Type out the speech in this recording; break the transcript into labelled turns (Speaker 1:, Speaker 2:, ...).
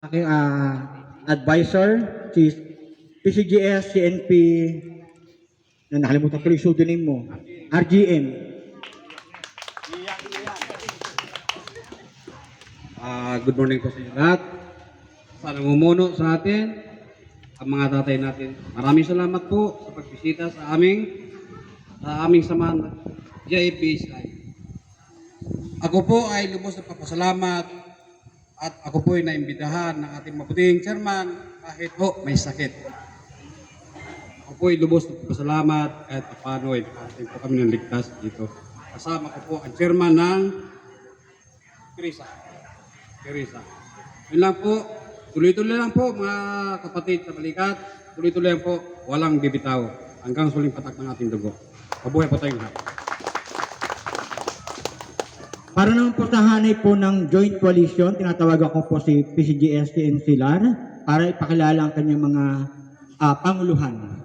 Speaker 1: aking ah, advisor, si PCGS, CNP, na nakalimutan ko yung pseudonym mo, RGM.
Speaker 2: Ah, good morning po sa inyo lahat. Sana mumuno sa atin, ang mga tatay natin. Maraming salamat po sa pagbisita sa aming sa aming samahan JPSI. Ako po ay lubos na papasalamat at ako po ay naimbitahan ng ating mabuting chairman kahit po may sakit. Ako po ay lubos na papasalamat kahit paano ay ating po kami ng ligtas dito. Kasama ko po ang chairman ng Teresa. Teresa. Yun lang po. Tuloy-tuloy lang po mga kapatid sa balikat. Tuloy-tuloy lang po. Walang bibitaw. Hanggang suling patak ng ating dugo. Mabuhay po tayong lahat.
Speaker 1: Para naman po sa hanay po ng joint coalition, tinatawagan ko po si PCGS, CNC LAR para ipakilala ang kanyang mga ah, panguluhan.